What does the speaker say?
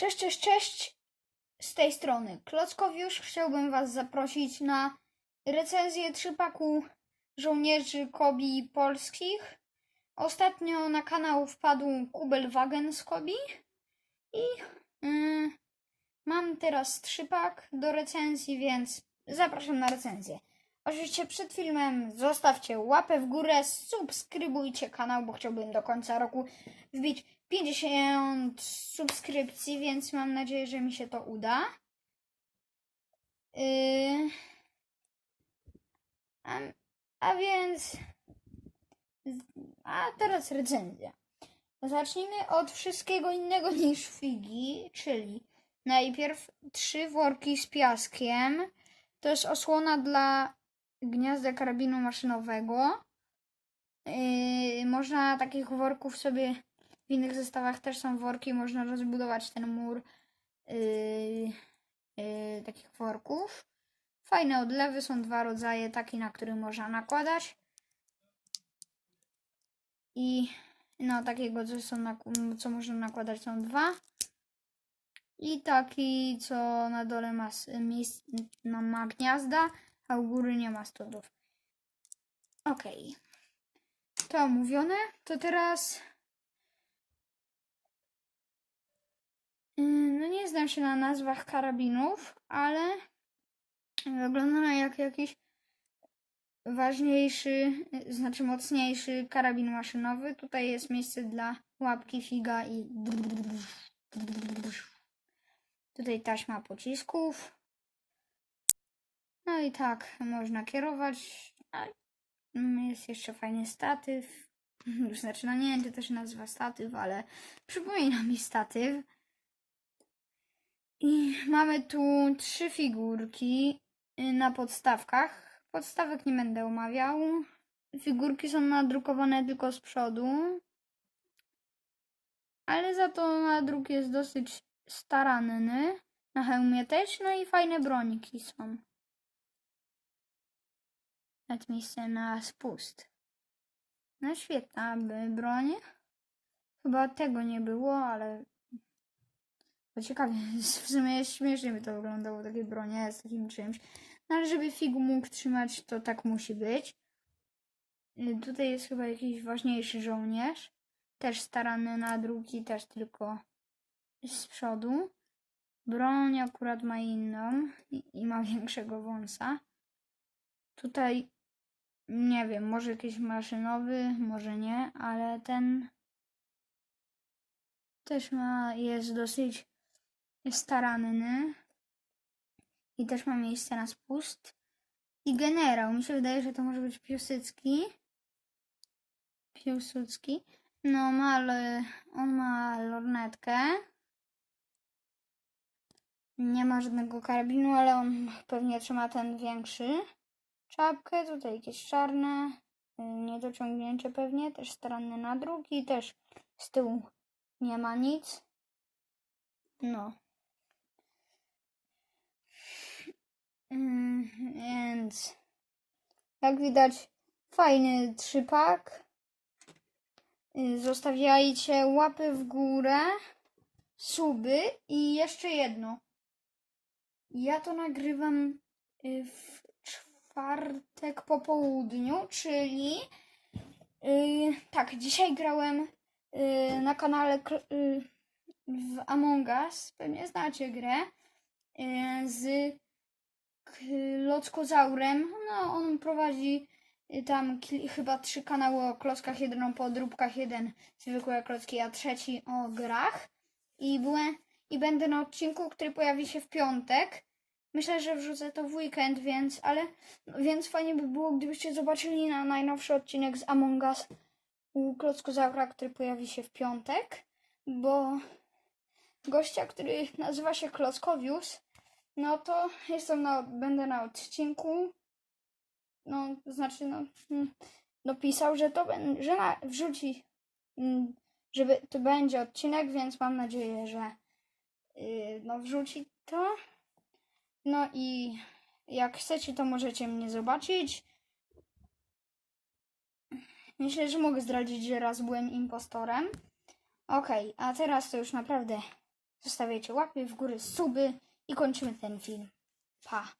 Cześć, cześć, cześć! Z tej strony Klockowiusz. Chciałbym Was zaprosić na recenzję trzypaku żołnierzy Kobi polskich. Ostatnio na kanał wpadł Kubelwagen z Kobi i mm, mam teraz trzypak do recenzji, więc zapraszam na recenzję. Oczywiście przed filmem zostawcie łapę w górę, subskrybujcie kanał, bo chciałbym do końca roku wbić 50 subskrypcji, więc mam nadzieję, że mi się to uda. Yy... A, a więc. A teraz recenzja. Zacznijmy od wszystkiego innego niż figi, czyli najpierw trzy worki z piaskiem. To jest osłona dla gniazda karabinu maszynowego. Yy, można takich worków sobie w innych zestawach też są worki, można rozbudować ten mur yy, yy, takich worków. Fajne odlewy, są dwa rodzaje, taki na który można nakładać. I no takiego, co, są na, co można nakładać są dwa. I taki, co na dole ma miejsc, no, ma gniazda, a u góry nie ma studów. Okej. To omówione, to teraz No nie znam się na nazwach karabinów, ale wygląda jak jakiś ważniejszy, yy, znaczy mocniejszy karabin maszynowy. Tutaj jest miejsce dla łapki figa i tutaj taśma pocisków. No i tak można kierować. Mm, Jest jeszcze fajny statyw. Znaczy, no nie wiem, czy to się nazywa statyw, ale przypomina mi statyw. I mamy tu trzy figurki y, na podstawkach. Podstawek nie będę omawiał. Figurki są nadrukowane tylko z przodu. Ale za to nadruk jest dosyć staranny. Na hełmie też, no i fajne broniki są. Nawet miejsce na spust. No świetna broń. Chyba tego nie było, ale to ciekawie, w sumie śmiesznie by to wyglądało, takie bronie z takim czymś. No ale żeby figu mógł trzymać, to tak musi być. Y, Tutaj jest chyba jakiś ważniejszy żołnierz. Też starany na drugi, też tylko z przodu. Broń akurat ma inną i, i ma większego wąsa. Tutaj nie wiem, może jakiś maszynowy, może nie, ale ten też ma, jest dosyć staranny i też ma miejsce na spust. I generał, mi się wydaje, że to może być Piłsudski. Piłsudski. No, ma, on ma lornetkę. Nie ma żadnego karabinu, ale on pewnie trzyma ten większy. Czapkę, tutaj jakieś czarne, y, niedociągnięcie pewnie, też staranny na drugi, też z tyłu nie ma nic. No. Więc jak widać fajny trzypak. Y, Zostawiajcie łapy w górę, suby i jeszcze jedno. Ja to nagrywam y, w czwartek po południu, czyli y, tak, dzisiaj grałem na kanale w Among Us, pewnie znacie grę, z Klockozaurem. No, on prowadzi y, tam chyba trzy kanały o klockach, jeden o podróbkach, jeden zwykłe klocki, a trzeci o grach. I byłem, i będę na odcinku, który pojawi się w piątek. Myślę, że wrzucę to w weekend, więc, ale, więc fajnie by było, gdybyście zobaczyli na najnowszy odcinek z Among Us u Klockozaura, który pojawi się w piątek, bo gościa, który nazywa się Klockowius, no to jestem na, będę na odcinku. No, to znaczy, no, mm, dopisał, że to że na, wrzuci, mm, żeby to będzie odcinek, więc mam nadzieję, że yy, no, wrzuci to. No i jak chcecie, to możecie mnie zobaczyć. Myślę, że mogę zdradzić, że raz byłem impostorem. Okej, a teraz to już naprawdę zostawiacie łapy w górę, suby i kończymy ten film. Pa!